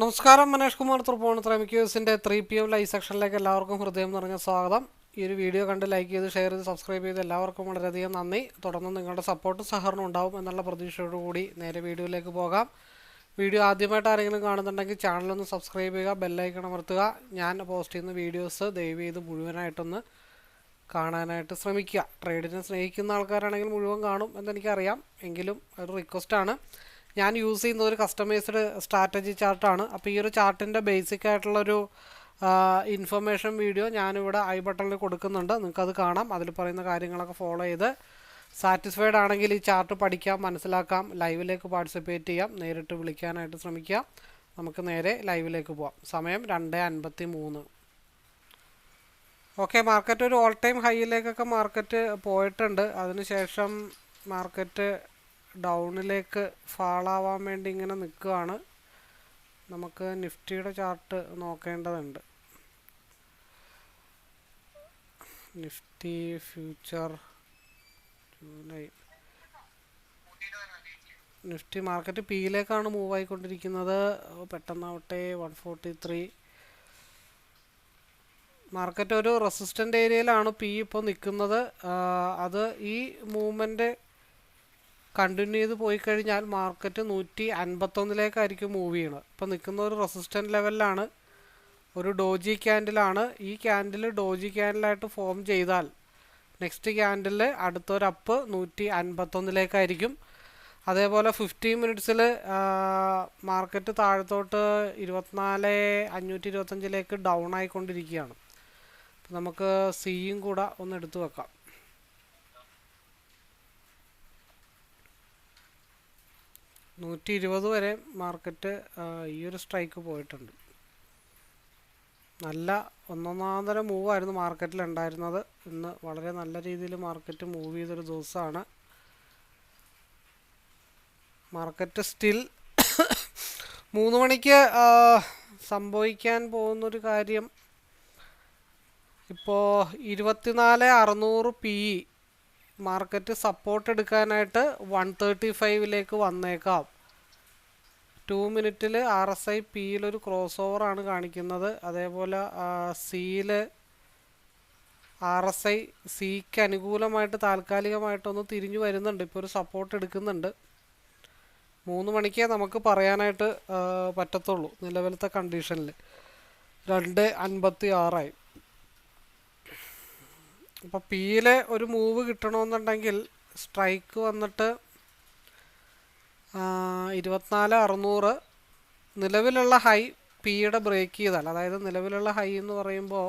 നമസ്കാരം മനേഷ് കുമാർ തൃപ്പൂണിത്തുറ മിക്യൂസിന്റെ three P M live സെക്ഷനിലേക്ക് എല്ലാവർക്കും ഹൃദയം നിറഞ്ഞ സ്വാഗതം. ഈ ഒരു വീഡിയോ കണ്ട് ലൈക്ക് ചെയ്ത് ഷെയർ ചെയ്ത് സബ്സ്ക്രൈബ് ചെയ്ത് എല്ലാവർക്കും വളരെയധികം നന്ദി. തുടർന്ന് നിങ്ങളുടെ സപ്പോർട്ടും സഹകരണം ഉണ്ടാവും എന്നുള്ള പ്രതീക്ഷയോടുകൂടി നേരെ വീഡിയോയിലേക്ക് പോകാം. വീഡിയോ ആദ്യമായിട്ട് ആരെങ്കിലും കാണുന്നുണ്ടെങ്കിൽ ചാനലൊന്ന് സബ്സ്ക്രൈബ് ചെയ്യുക ബെല്ലൈക്കൺ അമർത്തുക. ഞാൻ പോസ്റ്റ് ചെയ്യുന്ന വീഡിയോസ് ദയവ് ചെയ്ത് മുഴുവനായിട്ടൊന്ന് കാണാനായിട്ട് ശ്രമിക്കുക. ട്രേഡിനെ സ്നേഹിക്കുന്ന ആൾക്കാരാണെങ്കിൽ മുഴുവൻ കാണും എന്നെനിക്കറിയാം. എങ്കിലും ഒരു റിക്വസ്റ്റാണ് ഞാൻ യൂസ് ചെയ്യുന്നത് ഒരു കസ്റ്റമൈസ്ഡ് സ്ട്രാറ്റജി ചാർട്ടാണ് അപ്പോൾ ഈ ഒരു ചാർട്ടിന്റെ ബേസിക് ആയിട്ടുള്ളൊരു ഇൻഫർമേഷൻ വീഡിയോ ഞാനിവിടെ ഐ ബട്ടണിൽ കൊടുക്കുന്നുണ്ട്. നിങ്ങൾക്കത് കാണാം. അതിൽ പറയുന്ന കാര്യങ്ങളൊക്കെ ഫോളോ ചെയ്ത് സാറ്റിസ്ഫൈഡ് ആണെങ്കിൽ ഈ ചാർട്ട് പഠിക്കാം മനസ്സിലാക്കാം ലൈവിലേക്ക് പാർട്ടിസിപ്പേറ്റ് ചെയ്യാം നേരിട്ട് വിളിക്കാനായിട്ട് ശ്രമിക്കാം. നമുക്ക് നേരെ ലൈവിലേക്ക് പോവാം. സമയം രണ്ട് അൻപത്തി മൂന്ന് ഓക്കെ മാർക്കറ്റ് ഒരു ഓൾ ടൈം ഹൈയിലേക്കൊക്കെ മാർക്കറ്റ് പോയിട്ടുണ്ട്. അതിനുശേഷം മാർക്കറ്റ് ഡൗണിലേക്ക് ഫാളാവാൻ വേണ്ടി ഇങ്ങനെ നിൽക്കുകയാണ്. നമുക്ക് നിഫ്റ്റിയുടെ ചാർട്ട് നോക്കേണ്ടതുണ്ട്. Nifty future July. Nifty market പിയിലേക്കാണ് move ആയിക്കൊണ്ടിരിക്കുന്നത് പെട്ടെന്നാവട്ടെ വൺ ഫോർട്ടി ത്രീ. മാർക്കറ്റ് ഒരു റെസിസ്റ്റന്റ് ഏരിയയിലാണ് പി ഇപ്പോൾ നിൽക്കുന്നത്. അത് ഈ മൂവ്മെന്റ് കണ്ടിന്യൂ ചെയ്ത് പോയി കഴിഞ്ഞാൽ മാർക്കറ്റ് നൂറ്റി അൻപത്തൊന്നിലേക്കായിരിക്കും മൂവ് ചെയ്യണത്. ഇപ്പോൾ നിൽക്കുന്ന ഒരു റെസിസ്റ്റന്റ് ലെവലിലാണ് ഒരു ഡോജി ക്യാൻഡിലാണ് ഈ ക്യാൻഡിൽ ഡോജി ക്യാൻഡിലായിട്ട് ഫോം ചെയ്താൽ നെക്സ്റ്റ് ക്യാൻഡിൽ അടുത്തൊരു അപ്പ് നൂറ്റി അൻപത്തൊന്നിലേക്കായിരിക്കും അതേപോലെ ഫിഫ്റ്റീൻ മിനിറ്റ്സിൽ മാർക്കറ്റ് താഴത്തോട്ട് ഇരുപത്തിനാല് അഞ്ഞൂറ്റി ഇരുപത്തഞ്ചിലേക്ക് ഡൗൺ ആയിക്കൊണ്ടിരിക്കുകയാണ് നമുക്ക് സിയും കൂടെ ഒന്ന് എടുത്തു വെക്കാം. നൂറ്റി ഇരുപത് വരെ മാർക്കറ്റ് ഈ ഒരു സ്ട്രൈക്ക് പോയിട്ടുണ്ട്. നല്ല ഒന്നൊന്നാന്തര മൂവായിരുന്നു മാർക്കറ്റിൽ ഉണ്ടായിരുന്നത് ഇന്ന് വളരെ നല്ല രീതിയിൽ മാർക്കറ്റ് മൂവ് ചെയ്തൊരു ദിവസമാണ്. മാർക്കറ്റ് സ്റ്റിൽ മൂന്ന് മണിക്ക് സംഭവിക്കാൻ പോകുന്നൊരു കാര്യം ഇപ്പോൾ ഇരുപത്തിനാല് അറുന്നൂറ് പി മാർക്കറ്റ് സപ്പോർട്ട് എടുക്കാനായിട്ട് വൺ തേർട്ടി ഫൈവിലേക്ക് വന്നേക്കാം. ടു മിനിറ്റിൽ ആർ എസ് ഐ ഒരു ക്രോസ് ഓവറാണ് കാണിക്കുന്നത്. അതേപോലെ സിയിൽ ആർ എസ് ഐ സിക്ക് അനുകൂലമായിട്ട് താൽക്കാലികമായിട്ടൊന്ന് തിരിഞ്ഞു വരുന്നുണ്ട്. ഇപ്പോൾ ഒരു സപ്പോർട്ട് എടുക്കുന്നുണ്ട്. മൂന്ന് മണിക്കേ നമുക്ക് പറയാനായിട്ട് പറ്റത്തുള്ളൂ നിലവിലത്തെ കണ്ടീഷനിൽ രണ്ട് അൻപത്തി ആറായി അപ്പോൾ പിയിലെ ഒരു മൂവ് കിട്ടണമെന്നുണ്ടെങ്കിൽ സ്ട്രൈക്ക് വന്നിട്ട് ഇരുപത്തിനാല് അറുന്നൂറ് നിലവിലുള്ള ഹൈ പിയുടെ ബ്രേക്ക് ചെയ്താൽ അതായത് നിലവിലുള്ള ഹൈ എന്ന് പറയുമ്പോൾ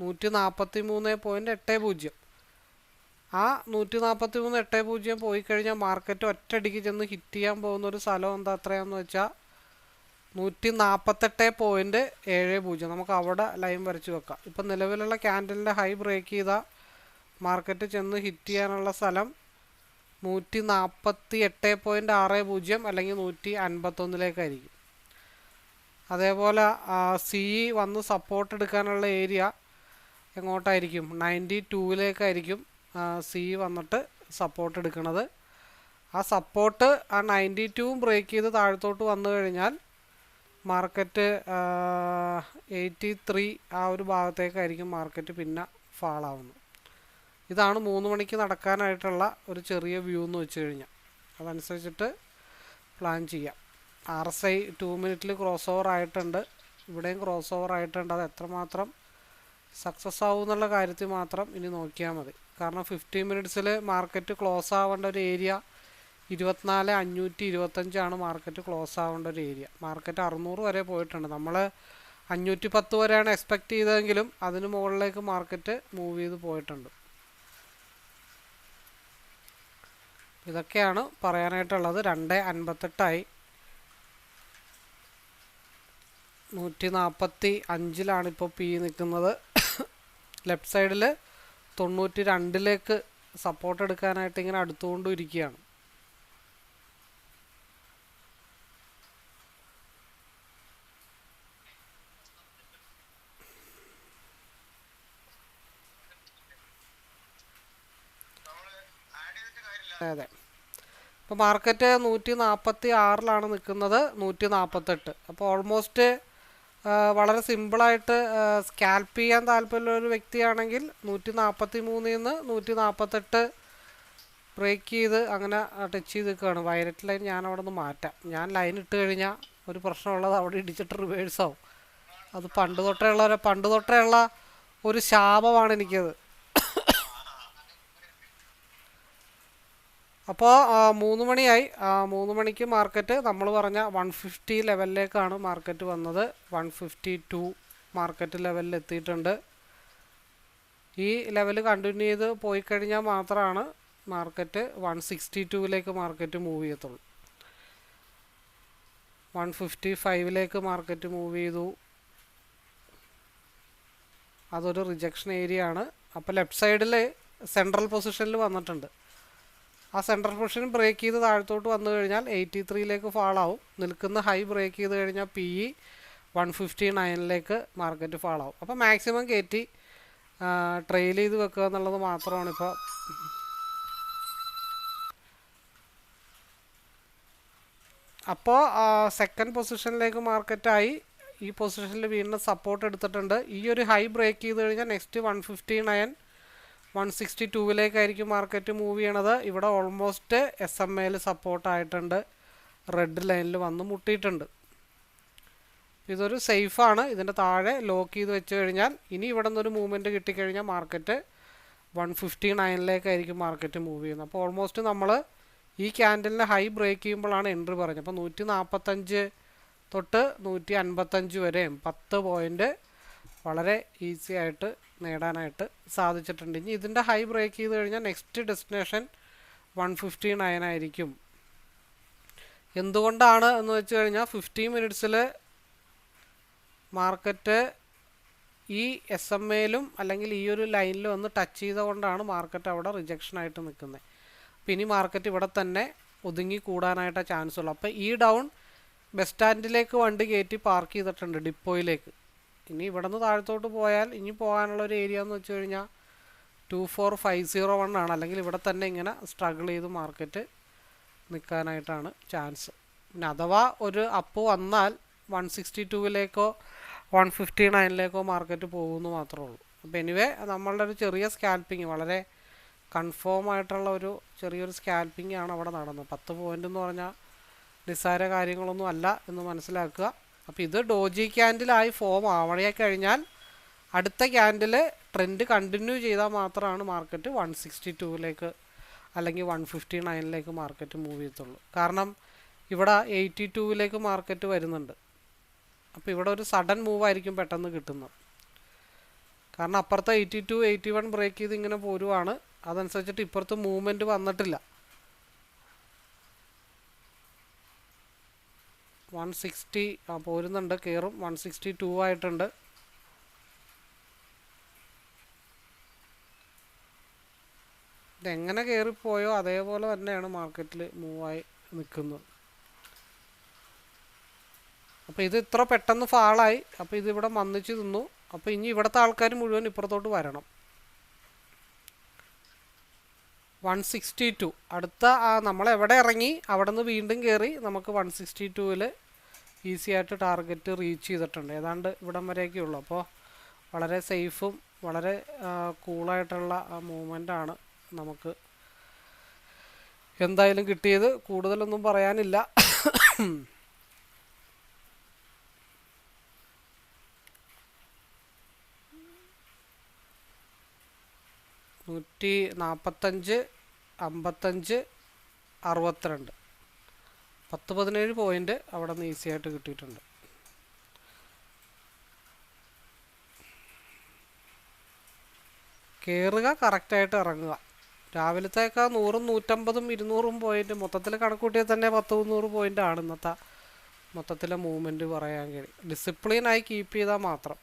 നൂറ്റി നാൽപ്പത്തി മൂന്ന് പോയിന്റ് എട്ട് പൂജ്യം. ആ നൂറ്റി നാൽപ്പത്തി മൂന്ന് എട്ട് പൂജ്യം പോയി കഴിഞ്ഞാൽ മാർക്കറ്റ് ഒറ്റയടിക്ക് ചെന്ന് ഹിറ്റ് ചെയ്യാൻ പോകുന്ന ഒരു സ്ഥലം എന്താ എത്രയാണെന്ന് വെച്ചാൽ നൂറ്റി നാൽപ്പത്തെട്ട് പോയിന്റ് ഏഴ് പൂജ്യം. നമുക്ക് അവിടെ ലൈൻ വരച്ച് വെക്കാം. ഇപ്പം നിലവിലുള്ള ക്യാൻഡലിന്റെ ഹൈ ബ്രേക്ക് ചെയ്താൽ മാർക്കറ്റ് ചെന്ന് ഹിറ്റ് ചെയ്യാനുള്ള സ്ഥലം നൂറ്റി നാൽപ്പത്തി എട്ട് പോയിന്റ് ആറ് പൂജ്യം അല്ലെങ്കിൽ നൂറ്റി അൻപത്തൊന്നിലേക്കായിരിക്കും അതേപോലെ സി വന്ന് സപ്പോർട്ട് എടുക്കാനുള്ള ഏരിയ എങ്ങോട്ടായിരിക്കും? നയന്റി ടൂവിലേക്കായിരിക്കും സി വന്നിട്ട് സപ്പോർട്ട് എടുക്കുന്നത് ആ സപ്പോർട്ട് ആ നയന്റി ടൂവും ബ്രേക്ക് ചെയ്ത് താഴത്തോട്ട് വന്നു കഴിഞ്ഞാൽ മാർക്കറ്റ് എയ്റ്റി ത്രീ ആ ഒരു ഭാഗത്തേക്കായിരിക്കും മാർക്കറ്റ് പിന്നെ ഫാളാവുന്നത് ഇതാണ് മൂന്ന് മണിക്ക് നടക്കാനായിട്ടുള്ള ഒരു ചെറിയ വ്യൂ എന്ന് വെച്ച് കഴിഞ്ഞാൽ. അതനുസരിച്ചിട്ട് പ്ലാൻ ചെയ്യാം. ആർ എസ് ഐ ടു മിനിറ്റിൽ ക്രോസ് ഓവർ ആയിട്ടുണ്ട്. ഇവിടെയും ക്രോസ് ഓവർ ആയിട്ടുണ്ട്. അത് എത്രമാത്രം സക്സസ് ആവും എന്നുള്ള കാര്യത്തിൽ മാത്രം ഇനി നോക്കിയാൽ മതി. കാരണം ഫിഫ്റ്റീൻ മിനിറ്റ്സിൽ മാർക്കറ്റ് ക്ലോസ് ആവേണ്ട ഒരു ഏരിയ ഇരുപത്തിനാല് അഞ്ഞൂറ്റി ഇരുപത്തഞ്ചാണ് മാർക്കറ്റ് ക്ലോസ് ആവേണ്ട ഒരു ഏരിയ മാർക്കറ്റ് അറുന്നൂറ് വരെ പോയിട്ടുണ്ട്. നമ്മൾ അഞ്ഞൂറ്റി പത്ത് വരെയാണ് എക്സ്പെക്റ്റ് ചെയ്തതെങ്കിലും അതിന് മുകളിലേക്ക് മാർക്കറ്റ് മൂവ് ചെയ്ത് പോയിട്ടുണ്ട്. ഇതൊക്കെയാണ് പറയാനായിട്ടുള്ളത്. രണ്ട് അൻപത്തെട്ടായി. നൂറ്റി നാൽപ്പത്തി അഞ്ചിലാണിപ്പോൾ പി നിൽക്കുന്നത്. ലെഫ്റ്റ് സൈഡിൽ തൊണ്ണൂറ്റി രണ്ടിലേക്ക് സപ്പോർട്ട് എടുക്കാനായിട്ട് ഇങ്ങനെ അടുത്തുകൊണ്ടും ഇരിക്കുകയാണ്. അതെ. ഇപ്പോൾ മാർക്കറ്റ് നൂറ്റി നാൽപ്പത്തി ആറിലാണ് നിൽക്കുന്നത് നൂറ്റി നാൽപ്പത്തെട്ട് അപ്പോൾ ഓൾമോസ്റ്റ് വളരെ സിമ്പിളായിട്ട് സ്കാൽപ്പ് ചെയ്യാൻ താല്പര്യമുള്ള ഒരു വ്യക്തിയാണെങ്കിൽ നൂറ്റി നാൽപ്പത്തി മൂന്നിൽ നിന്ന് നൂറ്റി നാൽപ്പത്തെട്ട് ബ്രേക്ക് ചെയ്ത് അങ്ങനെ ടച്ച് ചെയ്ത് നിൽക്കുകയാണ് വയലറ്റ് ലൈൻ ഞാൻ അവിടെ നിന്ന് മാറ്റാം. ഞാൻ ലൈൻ ഇട്ട് കഴിഞ്ഞാൽ ഒരു പ്രശ്നമുള്ളത് അവിടെ ഇടിച്ചിട്ട് റിവേഴ്സാവും അത് പണ്ട് തൊട്ടേ ഉള്ള പണ്ട് തൊട്ടേ ഉള്ള ഒരു ശാപമാണ് എനിക്കത്. അപ്പോൾ മൂന്ന് മണിയായി. മൂന്ന് മണിക്ക് മാർക്കറ്റ്. നമ്മൾ പറഞ്ഞ വൺ ഫിഫ്റ്റി ലെവലിലേക്കാണ് മാർക്കറ്റ് വന്നത്. വൺ ഫിഫ്റ്റി ടു മാർക്കറ്റ് ലെവലിൽ എത്തിയിട്ടുണ്ട്. ഈ ലെവൽ കണ്ടിന്യൂ ചെയ്ത് പോയി കഴിഞ്ഞാൽ മാത്രമാണ് മാർക്കറ്റ് വൺ സിക്സ്റ്റി ടുവിലേക്ക് മാർക്കറ്റ് മൂവ് ചെയ്യത്തുള്ളൂ. വൺ ഫിഫ്റ്റി ഫൈവിലേക്ക് മാർക്കറ്റ് മൂവ് ചെയ്തു. അതൊരു റിജക്ഷൻ ഏരിയ ആണ് അപ്പോൾ ലെഫ്റ്റ് സൈഡിൽ സെൻട്രൽ പൊസിഷനിൽ വന്നിട്ടുണ്ട്. ആ സെൻട്രൽ പൊസിഷൻ ബ്രേക്ക് ചെയ്ത് താഴത്തോട്ട് വന്നു കഴിഞ്ഞാൽ എയ്റ്റി ത്രീയിലേക്ക് ഫാളാവും നിൽക്കുന്ന ഹൈ ബ്രേക്ക് ചെയ്ത് കഴിഞ്ഞാൽ പി ഇ വൺ ഫിഫ്റ്റി നയനിലേക്ക് മാർക്കറ്റ് ഫാളാവും അപ്പോൾ മാക്സിമം കയറ്റി ട്രെയിൽ ചെയ്ത് വെക്കുക എന്നുള്ളത് മാത്രമാണ് ഇപ്പോൾ അപ്പോൾ സെക്കൻഡ് പൊസിഷനിലേക്ക് മാർക്കറ്റായി ഈ പൊസിഷനിൽ വീണ്ടും സപ്പോർട്ട് എടുത്തിട്ടുണ്ട്. ഈ ഒരു ഹൈ ബ്രേക്ക് ചെയ്ത് കഴിഞ്ഞാൽ next one fifty nine one sixty ടൂവിലേക്കായിരിക്കും market move ചെയ്യണത്. ഇവിടെ ഓൾമോസ്റ്റ് എസ് എം എയിൽ സപ്പോർട്ടായിട്ടുണ്ട് റെഡ് ലൈനിൽ വന്ന് മുട്ടിയിട്ടുണ്ട്. ഇതൊരു സേഫാണ് ഇതിന്റെ താഴെ ലോക്ക് ചെയ്ത് വെച്ച് കഴിഞ്ഞാൽ ഇനി ഇവിടെ നിന്നൊരു മൂവ്മെന്റ് കിട്ടിക്കഴിഞ്ഞാൽ മാർക്കറ്റ് വൺ ഫിഫ്റ്റി നയനിലേക്കായിരിക്കും മാർക്കറ്റ് മൂവ് ചെയ്യുന്നത്. അപ്പോൾ ഓൾമോസ്റ്റ് നമ്മൾ ഈ ക്യാൻഡലിനെ ഹൈ ബ്രേക്ക് ചെയ്യുമ്പോഴാണ് എൻട്രി പറഞ്ഞത്. അപ്പോൾ നൂറ്റി നാൽപ്പത്തഞ്ച് തൊട്ട് നൂറ്റി അൻപത്തഞ്ച് വരെയും പത്ത് പോയിന്റ് വളരെ ഈസി ആയിട്ട് നേടാനായിട്ട് സാധിച്ചിട്ടുണ്ട്. ഇനി ഇതിന്റെ ഹൈ ബ്രേക്ക് ചെയ്ത് കഴിഞ്ഞാൽ next destination one fifty nine ആയിരിക്കും. എന്തുകൊണ്ടാണ് എന്ന് വെച്ച് കഴിഞ്ഞാൽ ഫിഫ്റ്റി മിനിറ്റ്സിൽ മാർക്കറ്റ് ഈ എസ് എം എയിലും അല്ലെങ്കിൽ ഈ ഒരു ലൈനിലും ഒന്ന് ടച്ച് ചെയ്തുകൊണ്ടാണ് മാർക്കറ്റ് അവിടെ റിജക്ഷൻ ആയിട്ട് നിൽക്കുന്നത്. അപ്പോൾ ഇനി മാർക്കറ്റ് ഇവിടെ തന്നെ ഒതുങ്ങി കൂടാനായിട്ടാണ് ചാൻസ് ഉള്ളൂ. അപ്പോൾ ഈ ഡൗൺ ബസ് സ്റ്റാൻഡിലേക്ക് വണ്ടി കയറ്റി പാർക്ക് ചെയ്തിട്ടുണ്ട് ഡിപ്പോയിലേക്ക്. ഇനി ഇവിടെ നിന്ന് താഴത്തോട്ട് പോയാൽ ഇനി പോകാനുള്ള ഒരു ഏരിയ എന്ന് വെച്ച് കഴിഞ്ഞാൽ two four five zero one ആണ്. അല്ലെങ്കിൽ ഇവിടെ തന്നെ ഇങ്ങനെ സ്ട്രഗിൾ ചെയ്ത് മാർക്കറ്റ് നിൽക്കാനായിട്ടാണ് ചാൻസ് പിന്നെ അഥവാ ഒരു അപ്പ് വന്നാൽ വൺ സിക്സ്റ്റി ടൂവിലേക്കോ വൺ ഫിഫ്റ്റി നയനിലേക്കോ മാർക്കറ്റ് പോകുമെന്ന് മാത്രമേ ഉള്ളൂ. അപ്പോൾ എനിവേ നമ്മളുടെ ഒരു ചെറിയ സ്കാൽപ്പിങ് വളരെ കൺഫേം ആയിട്ടുള്ള ഒരു ചെറിയൊരു സ്കാൽപ്പിംഗ് ആണ് അവിടെ നടന്നത്. പത്ത് പോയിന്റ് എന്ന് പറഞ്ഞാൽ നിസ്സാര കാര്യങ്ങളൊന്നും അല്ല എന്ന് മനസ്സിലാക്കുക. അപ്പോൾ ഇത് ഡോജി ക്യാൻഡിലായി ഫോം ആവണേ കഴിഞ്ഞാൽ അടുത്ത ക്യാൻഡിൽ ട്രെൻഡ് കണ്ടിന്യൂ ചെയ്താൽ മാത്രമാണ് മാർക്കറ്റ് വൺ സിക്സ്റ്റി ടൂവിലേക്ക് അല്ലെങ്കിൽ വൺ ഫിഫ്റ്റി നയനിലേക്ക് മാർക്കറ്റ് മൂവ് ചെയ്യത്തുള്ളൂ. കാരണം ഇവിടെ എയ്റ്റി ടൂവിലേക്ക് മാർക്കറ്റ് വരുന്നുണ്ട്. അപ്പോൾ ഇവിടെ ഒരു സഡൻ മൂവ് ആയിരിക്കും പെട്ടെന്ന് കിട്ടുന്നത്. കാരണം അപ്പുറത്തെ eighty two eighty one break ചെയ്ത് ഇങ്ങനെ പോരുവാണ്. അതനുസരിച്ചിട്ട് ഇപ്പുറത്ത് മൂവ്മെന്റ് വന്നിട്ടില്ല. വൺ സിക്സ്റ്റി ആ പോരുന്നുണ്ട് കയറും വൺ സിക്സ്റ്റി ടു ആയിട്ടുണ്ട്. ഇതെങ്ങനെ കയറിപ്പോയോ അതേപോലെ തന്നെയാണ് മാർക്കറ്റിൽ മൂവായി നിൽക്കുന്നത്. അപ്പോൾ ഇത് ഇത്ര പെട്ടെന്ന് ഫാളായി. അപ്പോൾ ഇത് ഇവിടെ മന്നിച്ച് തിന്നു അപ്പോൾ ഇനി ഇവിടുത്തെ ആൾക്കാർ മുഴുവൻ ഇപ്പുറത്തോട്ട് വരണം. വൺ സിക്സ്റ്റി ടു അടുത്ത നമ്മൾ എവിടെ ഇറങ്ങി അവിടെ നിന്ന് വീണ്ടും കയറി നമുക്ക് വൺ സിക്സ്റ്റി ടുവിൽ ഈസി ആയിട്ട് ടാർഗറ്റ് റീച്ച് ചെയ്തിട്ടുണ്ട്. ഏതാണ്ട് ഇവിടം വരെയൊക്കെ ഉള്ളൂ. അപ്പോൾ വളരെ സേഫും വളരെ കൂളായിട്ടുള്ള ആണ് നമുക്ക് എന്തായാലും കിട്ടിയത്. കൂടുതലൊന്നും പറയാനില്ല. നൂറ്റി നാൽപ്പത്തഞ്ച് അമ്പത്തഞ്ച് അറുപത്തിരണ്ട്. പത്ത് പതിനേഴ് പോയിന്റ് അവിടെ നിന്ന് ഈസി ആയിട്ട് കിട്ടിയിട്ടുണ്ട്. കയറുക കറക്റ്റായിട്ട് ഇറങ്ങുക. രാവിലത്തേക്ക് നൂറും നൂറ്റമ്പതും ഇരുന്നൂറും പോയിന്റ് മൊത്തത്തിൽ കണക്കൂട്ടിയാൽ തന്നെ പത്ത് മുന്നൂറ് പോയിന്റ് ആണ് ഇന്നത്തെ മൊത്തത്തിലെ മൂവ്മെന്റ് പറയാൻ കഴിയും ഡിസിപ്ലിനായി കീപ്പ് ചെയ്താൽ മാത്രം.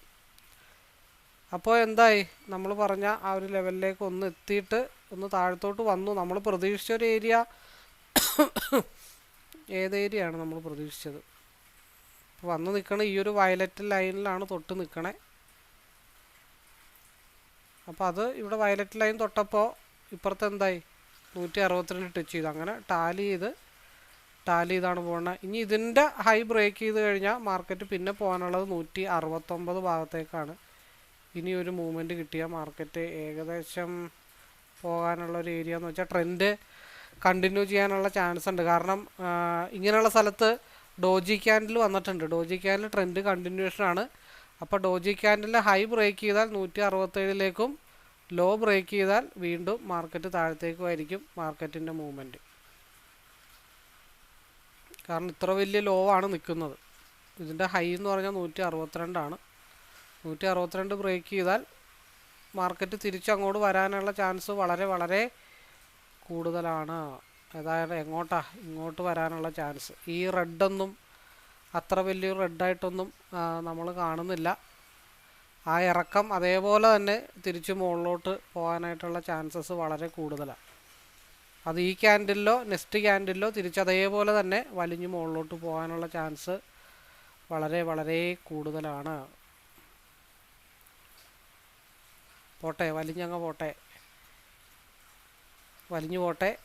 അപ്പോൾ എന്തായി? നമ്മൾ പറഞ്ഞ ആ ഒരു ലെവലിലേക്ക് ഒന്ന് എത്തിയിട്ട് ഒന്ന് താഴത്തോട്ട് വന്നു. നമ്മൾ പ്രതീക്ഷിച്ച ഒരു ഏരിയ ഏത് നമ്മൾ പ്രതീക്ഷിച്ചത്? വന്ന് നിൽക്കണ ഈ ഒരു വയലറ്റ് ലൈനിലാണ് തൊട്ട് നിൽക്കണേ അപ്പോൾ അത് ഇവിടെ വയലറ്റ് ലൈൻ തൊട്ടപ്പോൾ ഇപ്പുറത്ത് എന്തായി? നൂറ്റി അറുപത്തിരണ്ട് ടച്ച് ചെയ്തു. അങ്ങനെ ടാലി ചെയ്ത് ടാലി ചെയ്താണ് പോകുന്നത് ഇനി ഇതിന്റെ ഹൈ ബ്രേക്ക് ചെയ്ത് കഴിഞ്ഞാൽ മാർക്കറ്റ് പിന്നെ പോകാനുള്ളത് നൂറ്റി അറുപത്തൊമ്പത് ഭാഗത്തേക്കാണ്. ഇനി ഒരു മൂവ്മെന്റ് കിട്ടിയാൽ മാർക്കറ്റ് ഏകദേശം പോകാനുള്ള ഒരു ഏരിയ എന്ന് വെച്ചാൽ ട്രെൻഡ് കണ്ടിന്യൂ ചെയ്യാനുള്ള ചാൻസ് ഉണ്ട്. കാരണം ഇങ്ങനെയുള്ള സ്ഥലത്ത് ഡോജി ക്യാൻഡിൽ വന്നിട്ടുണ്ട്. ഡോജി ക്യാൻഡിൽ ട്രെൻഡ് കണ്ടിന്യൂഷൻ ആണ്. അപ്പോൾ ഡോജി ക്യാൻഡിൽ ഹൈ ബ്രേക്ക് ചെയ്താൽ നൂറ്റി അറുപത്തേഴിലേക്കും ലോ ബ്രേക്ക് ചെയ്താൽ വീണ്ടും മാർക്കറ്റ് താഴത്തേക്കുമായിരിക്കും മാർക്കറ്റിന്റെ മൂവ്മെന്റ് കാരണം ഇത്ര വലിയ ലോ ആണ് നിൽക്കുന്നത്. ഇതിന്റെ ഹൈ എന്ന് പറഞ്ഞാൽ നൂറ്റി അറുപത്തിരണ്ടാണ് നൂറ്റി അറുപത്തിരണ്ട് ബ്രേക്ക് ചെയ്താൽ മാർക്കറ്റ് തിരിച്ചങ്ങോട്ട് വരാനുള്ള ചാൻസ് വളരെ വളരെ കൂടുതലാണ്. അതായത് എങ്ങോട്ടാ ഇങ്ങോട്ട് വരാനുള്ള ചാൻസ്. ഈ റെഡൊന്നും അത്ര വലിയ റെഡായിട്ടൊന്നും നമ്മൾ കാണുന്നില്ല. ആ ഇറക്കം അതേപോലെ തന്നെ തിരിച്ചു മുകളിലോട്ട് പോകാനായിട്ടുള്ള ചാൻസസ് വളരെ കൂടുതലാണ് അത് ഈ ക്യാൻഡിലോ നെക്സ്റ്റ് ക്യാൻഡിലോ തിരിച്ച് അതേപോലെ തന്നെ വലിഞ്ഞ് മുകളിലോട്ട് പോകാനുള്ള ചാൻസ് വളരെ വളരെ കൂടുതലാണ്. പോട്ടെ വലിഞ്ഞങ്ങ് പോട്ടെ. വലിഞ്ഞു പോട്ടെ.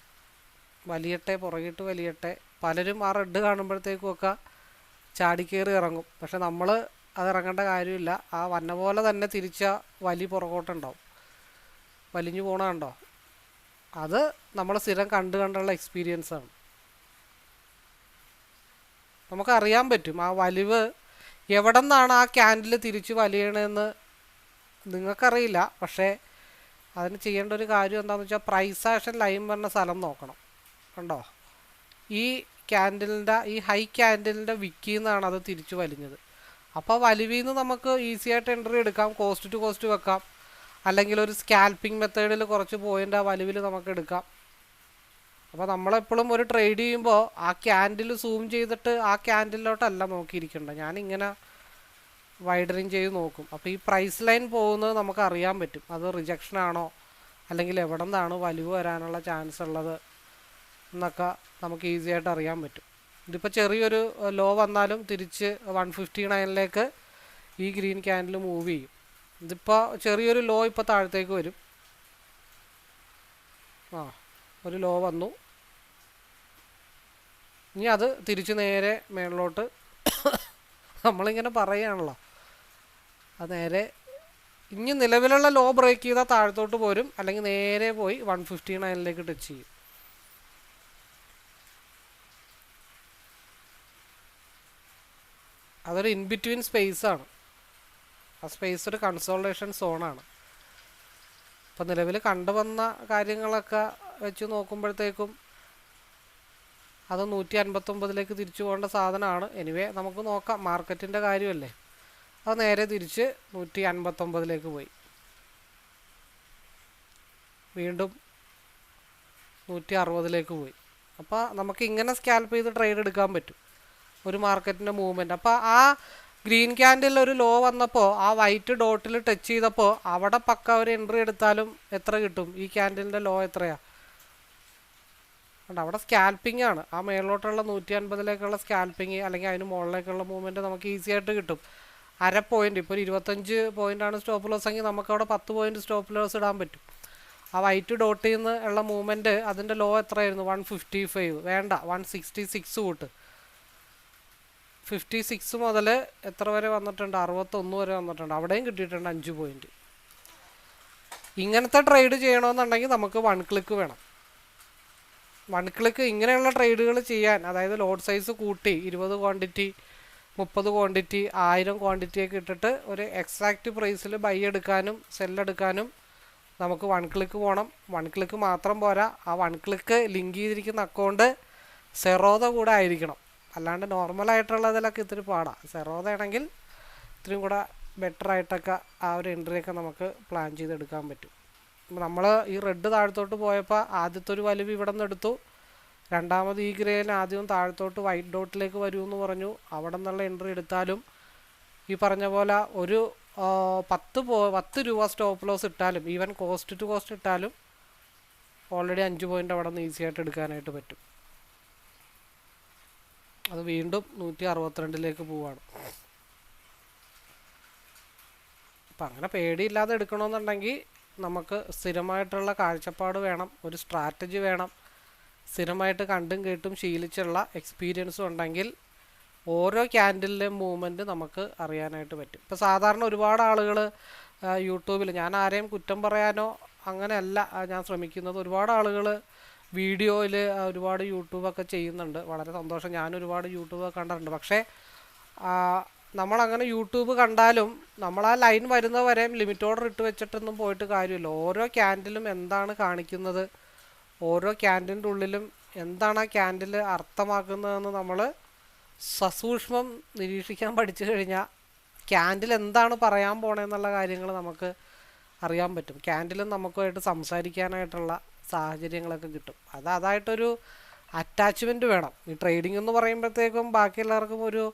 വലിയട്ടെ പുറകിട്ട് വലിയട്ടെ. പലരും ആ റെഡ് കാണുമ്പോഴത്തേക്കും ഒക്കെ ചാടിക്കേറി ഇറങ്ങും. പക്ഷെ നമ്മൾ അത് ഇറങ്ങേണ്ട കാര്യമില്ല. ആ വന്ന പോലെ തന്നെ തിരിച്ച വലി പുറകോട്ടുണ്ടാവും. വലിഞ്ഞു പോണുണ്ടോ അത് നമ്മൾ സ്ഥിരം കണ്ട് കണ്ടുള്ള എക്സ്പീരിയൻസാണ് നമുക്കറിയാൻ പറ്റും ആ വലിവ് എവിടെ നിന്നാണ് ആ ക്യാൻഡിൽ തിരിച്ച് വലിയണതെന്ന് നിങ്ങൾക്കറിയില്ല. പക്ഷേ അതിന് ചെയ്യേണ്ട ഒരു കാര്യം എന്താണെന്ന് വെച്ചാൽ പ്രൈസ് ആക്ഷൻ ലൈൻ വരുന്ന സ്ഥലം നോക്കണം. കണ്ടോ? ഈ ക്യാൻഡിലിന്റെ ഈ ഹൈ ക്യാൻഡിലിന്റെ വിക്കിൽ നിന്നാണ് അത് തിരിച്ചു വലിഞ്ഞത്. അപ്പോൾ വലിവിൽ നിന്ന് നമുക്ക് ഈസി ആയിട്ട് എൻട്രി എടുക്കാം കോസ്റ്റ് ടു കോസ്റ്റ് വെക്കാം. അല്ലെങ്കിൽ ഒരു സ്കാൽപ്പിംഗ് മെത്തേഡിൽ കുറച്ച് പോയിന്റ് ആ വലിവിൽ നമുക്ക് എടുക്കാം. അപ്പോൾ നമ്മളെപ്പോഴും ഒരു ട്രേഡ് ചെയ്യുമ്പോൾ ആ ക്യാൻഡിൽ സൂം ചെയ്തിട്ട് ആ ക്യാൻഡിലോട്ടല്ല നോക്കിയിരിക്കേണ്ടത്. ഞാനിങ്ങനെ വൈഡറിങ് ചെയ്ത് നോക്കും. അപ്പോൾ ഈ പ്രൈസ് ലൈൻ പോകുന്നത് നമുക്ക് അറിയാൻ പറ്റും. അത് റിജക്ഷൻ ആണോ? അല്ലെങ്കിൽ എവിടെ നിന്നാണ് വലിവ് വരാനുള്ള ചാൻസ് ഉള്ളത്? എന്നൊക്കെ നമുക്ക് ഈസി ആയിട്ട് അറിയാൻ പറ്റും. ഇതിപ്പോൾ ചെറിയൊരു ലോ വന്നാലും തിരിച്ച് വൺ ഫിഫ്റ്റി നയനിലേക്ക് ഈ ഗ്രീൻ ക്യാൻഡിൽ മൂവ് ചെയ്യും. ഇതിപ്പോൾ ചെറിയൊരു ലോ ഇപ്പോൾ താഴത്തേക്ക് വരും. ആ ഒരു ലോ വന്നു. ഇനി അത് തിരിച്ച് നേരെ മേളിലോട്ട് നമ്മളിങ്ങനെ പറയുകയാണല്ലോ അത് നേരെ ഇനി നിലവിലുള്ള ലോ ബ്രേക്ക് ചെയ്താൽ താഴത്തോട്ട് പോരും. അല്ലെങ്കിൽ നേരെ പോയി വൺ ഫിഫ്റ്റി നയനിലേക്ക് ടച്ച് ചെയ്യും. അതൊരു ഇൻ ബിറ്റ്വീൻ സ്പേസ് ആണ്. ആ സ്പേസ് ഒരു കൺസോൾട്ടേഷൻ സോണാണ് ഇപ്പം നിലവിൽ കണ്ടുവന്ന കാര്യങ്ങളൊക്കെ വെച്ച് നോക്കുമ്പോഴത്തേക്കും അത് നൂറ്റി അൻപത്തൊമ്പതിലേക്ക് തിരിച്ചു പോകേണ്ട സാധനമാണ്. എനിവേ നമുക്ക് നോക്കാം. മാർക്കറ്റിന്റെ കാര്യമല്ലേ? അത് നേരെ തിരിച്ച് നൂറ്റി അൻപത്തൊമ്പതിലേക്ക് പോയി. വീണ്ടും നൂറ്റി അറുപതിലേക്ക് പോയി. അപ്പോൾ നമുക്ക് ഇങ്ങനെ സ്കാൽപ്പ് ചെയ്ത് ട്രേഡ് എടുക്കാൻ പറ്റും. ഒരു മാർക്കറ്റിന്റെ മൂവ്മെന്റ് അപ്പോൾ ആ ഗ്രീൻ ക്യാൻഡിൽ ഒരു ലോ വന്നപ്പോൾ ആ വൈറ്റ് ഡോട്ടിൽ ടച്ച് ചെയ്തപ്പോൾ അവിടെ പക്ക ഒരു എൻട്രി എടുത്താലും എത്ര കിട്ടും? ഈ ക്യാൻഡിലിന്റെ ലോ എത്രയാണ് ഉണ്ട് അവിടെ സ്കാൽപ്പിംഗ് ആണ്. ആ മേളിലോട്ടുള്ള നൂറ്റി അൻപതിലേക്കുള്ള സ്കാൽപ്പിംഗ് അല്ലെങ്കിൽ അതിന് മുകളിലേക്കുള്ള മൂവ്മെന്റ് നമുക്ക് ഈസി ആയിട്ട് കിട്ടും. അര പോയിന്റ് ഇപ്പോൾ ഒരു ഇരുപത്തഞ്ച് പോയിന്റാണ് സ്റ്റോപ്പ് ലോസ് എങ്കിൽ നമുക്കവിടെ പത്ത് പോയിന്റ് സ്റ്റോപ്പ് ലോസ് ഇടാൻ പറ്റും. ആ വൈറ്റ് ഡോട്ടിൽ നിന്ന് ഉള്ള മൂവ്മെന്റ് അതിന്റെ ലോ എത്രയായിരുന്നു? വൺ ഫിഫ്റ്റി ഫൈവ് വേണ്ട വൺ സിക്സ്റ്റി സിക്സ് കൂട്ട്. ഫിഫ്റ്റി സിക്സ് മുതൽ എത്ര വരെ വന്നിട്ടുണ്ട്? അറുപത്തൊന്ന് വരെ വന്നിട്ടുണ്ട്. അവിടെയും കിട്ടിയിട്ടുണ്ട് അഞ്ച് പോയിന്റ് ഇങ്ങനത്തെ ട്രേഡ് ചെയ്യണമെന്നുണ്ടെങ്കിൽ നമുക്ക് വൺ ക്ലിക്ക് വേണം. വൺ ക്ലിക്ക് ഇങ്ങനെയുള്ള ട്രേഡുകൾ ചെയ്യാൻ അതായത് ലോഡ് സൈസ് കൂട്ടി ഇരുപത് ക്വാണ്ടിറ്റി മുപ്പത് ക്വാണ്ടിറ്റി ആയിരം ക്വാണ്ടിറ്റിയൊക്കെ ഇട്ടിട്ട് ഒരു എക്സാക്റ്റ് പ്രൈസിൽ ബൈ എടുക്കാനും സെല്ലെടുക്കാനും നമുക്ക് വൺ ക്ലിക്ക് പോകണം വൺ ക്ലിക്ക് മാത്രം പോരാ. ആ വൺ ക്ലിക്ക് ലിങ്ക് ചെയ്തിരിക്കുന്ന അക്കൗണ്ട് സെറോത കൂടെ ആയിരിക്കണം. അല്ലാണ്ട് നോർമലായിട്ടുള്ളതിലൊക്കെ ഇത്തിരി പാടാണ് സെറോത ആണെങ്കിൽ ഇത്രയും കൂടെ ബെറ്റർ ആയിട്ടൊക്കെ ആ ഒരു എൻട്രിയൊക്കെ നമുക്ക് പ്ലാൻ ചെയ്തെടുക്കാൻ പറ്റും. നമ്മൾ ഈ റെഡ് താഴത്തോട്ട് പോയപ്പോൾ ആദ്യത്തെ ഒരു വലിവ് ഇവിടെ നിന്ന് എടുത്തു. രണ്ടാമത് ഈ ഗ്രേയിൽ ആദ്യം താഴത്തോട്ട് വൈറ്റ് ഡോട്ടിലേക്ക് വരുമെന്ന് പറഞ്ഞു. അവിടെ നിന്നുള്ള എൻട്രി എടുത്താലും ഈ പറഞ്ഞ പോലെ ഒരു പത്ത് പോ പത്ത് രൂപ സ്റ്റോപ്പ് ലോസ് ഇട്ടാലും ഈവൻ കോസ്റ്റ് ടു കോസ്റ്റ് ഇട്ടാലും ഓൾറെഡി അഞ്ച് പോയിന്റ് അവിടെ നിന്ന് ഈസി ആയിട്ട് എടുക്കാനായിട്ട് പറ്റും. അത് വീണ്ടും നൂറ്റി അറുപത്തിരണ്ടിലേക്ക് പോവാണ്. അപ്പം അങ്ങനെ പേടിയില്ലാതെ എടുക്കണമെന്നുണ്ടെങ്കിൽ നമുക്ക് സ്ഥിരമായിട്ടുള്ള കാഴ്ചപ്പാട് വേണം ഒരു സ്ട്രാറ്റജി വേണം. സ്ഥിരമായിട്ട് കണ്ടും കേട്ടും ശീലിച്ചുള്ള എക്സ്പീരിയൻസും ഉണ്ടെങ്കിൽ ഓരോ ക്യാൻഡിലെ മൂവ്മെന്റ് നമുക്ക് അറിയാനായിട്ട് പറ്റും. ഇപ്പോൾ സാധാരണ ഒരുപാട് ആളുകൾ യൂട്യൂബിൽ ഞാൻ ആരെയും കുറ്റം പറയാനോ അങ്ങനെയല്ല ഞാൻ ശ്രമിക്കുന്നത്. ഒരുപാട് ആളുകൾ വീഡിയോയിൽ ഒരുപാട് യൂട്യൂബൊക്കെ ചെയ്യുന്നുണ്ട്. വളരെ സന്തോഷം. ഞാൻ ഒരുപാട് യൂട്യൂബൊക്കെ കണ്ടിട്ടുണ്ട്. പക്ഷേ നമ്മളങ്ങനെ യൂട്യൂബ് കണ്ടാലും നമ്മൾ ആ ലൈൻ വരുന്നവരെയും ലിമിറ്റ് ഓർഡർ ഇട്ട് വെച്ചിട്ടൊന്നും പോയിട്ട് കാര്യമില്ല. ഓരോ ക്യാൻഡിലും എന്താണ് കാണിക്കുന്നത് ഓരോ ക്യാൻഡിന്റെ ഉള്ളിലും എന്താണ് ആ ക്യാൻഡിൽ അർത്ഥമാക്കുന്നതെന്ന് നമ്മൾ സസൂക്ഷ്മം നിരീക്ഷിക്കാൻ പഠിച്ചു കഴിഞ്ഞാൽ ക്യാൻഡിൽ എന്താണ് പറയാൻ പോണേന്നുള്ള കാര്യങ്ങൾ നമുക്ക് അറിയാൻ പറ്റും. ക്യാൻഡിലും നമുക്കുമായിട്ട് സംസാരിക്കാനായിട്ടുള്ള സാഹചര്യങ്ങളൊക്കെ കിട്ടും. അത് അതായിട്ടൊരു അറ്റാച്ച്മെന്റ് വേണം. ഈ ട്രേഡിംഗ് എന്ന് പറയുമ്പോഴത്തേക്കും ബാക്കി എല്ലാവർക്കും ഒരു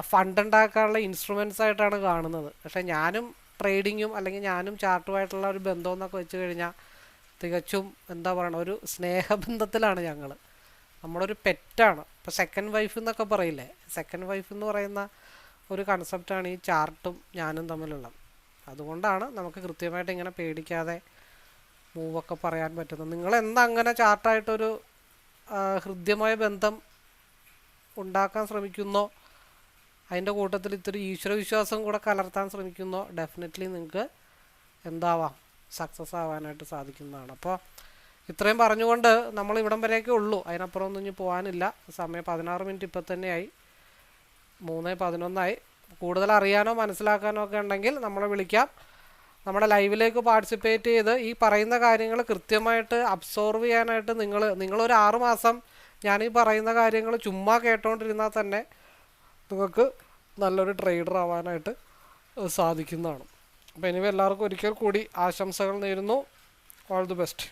ഫണ്ട് ഉണ്ടാക്കാനുള്ള ഇൻസ്ട്രുമെൻസ് ആയിട്ടാണ് കാണുന്നത്. പക്ഷേ ഞാനും ട്രേഡിങ്ങും അല്ലെങ്കിൽ ഞാനും ചാർട്ടുമായിട്ടുള്ള ഒരു ബന്ധം എന്നൊക്കെ വെച്ച് കഴിഞ്ഞാൽ തികച്ചും എന്താ പറയണ ഒരു സ്നേഹബന്ധത്തിലാണ് ഞങ്ങൾ നമ്മളൊരു പെറ്റാണ്. ഇപ്പോൾ സെക്കൻഡ് വൈഫ് എന്നൊക്കെ പറയില്ലേ? സെക്കൻഡ് വൈഫ് എന്ന് പറയുന്ന ഒരു കൺസെപ്റ്റാണ് ഈ ചാർട്ടും ഞാനും തമ്മിലുള്ളത്. അതുകൊണ്ടാണ് നമുക്ക് കൃത്യമായിട്ട് ഇങ്ങനെ പേടിക്കാതെ മൂവൊക്കെ പറയാൻ പറ്റുന്നത്. നിങ്ങൾ എന്താ അങ്ങനെ ചാർട്ടായിട്ടൊരു ഹൃദ്യമായ ബന്ധം ഉണ്ടാക്കാൻ ശ്രമിക്കുന്നോ? അതിന്റെ കൂട്ടത്തിൽ ഇത്തിരി ഈശ്വരവിശ്വാസം കൂടെ കലർത്താൻ ശ്രമിക്കുന്നോ? ഡെഫിനറ്റ്ലി നിങ്ങൾക്ക് എന്താവാം? സക്സസ് ആവാനായിട്ട് സാധിക്കുന്നതാണ്. അപ്പോൾ ഇത്രയും പറഞ്ഞുകൊണ്ട് നമ്മൾ ഇവിടം വരെയൊക്കെ ഉള്ളൂ. അതിനപ്പുറം ഒന്നും ഇനി പോകാനില്ല സമയം പതിനാറ് മിനിറ്റ് ഇപ്പം തന്നെയായി. മൂന്ന് പതിനൊന്നായി. കൂടുതൽ അറിയാനോ മനസ്സിലാക്കാനോ ഒക്കെ ഉണ്ടെങ്കിൽ നമ്മളെ വിളിക്കാം. നമ്മുടെ ലൈവിലേക്ക് പാർട്ടിസിപ്പേറ്റ് ചെയ്ത് ഈ പറയുന്ന കാര്യങ്ങൾ കൃത്യമായിട്ട് അബ്സോർവ് ചെയ്യാനായിട്ട് നിങ്ങൾ നിങ്ങളൊരു ആറുമാസം ഈ പറയുന്ന കാര്യങ്ങൾ ചുമ്മാ കേട്ടോണ്ടിരുന്നാൽ തന്നെ നിങ്ങൾക്ക് നല്ലൊരു ട്രേഡർ ആവാനായിട്ട് സാധിക്കുന്നതാണ്. അപ്പോൾ ഇനി എല്ലാവർക്കും ഒരിക്കൽ കൂടി ആശംസകൾ നേരുന്നു. All the best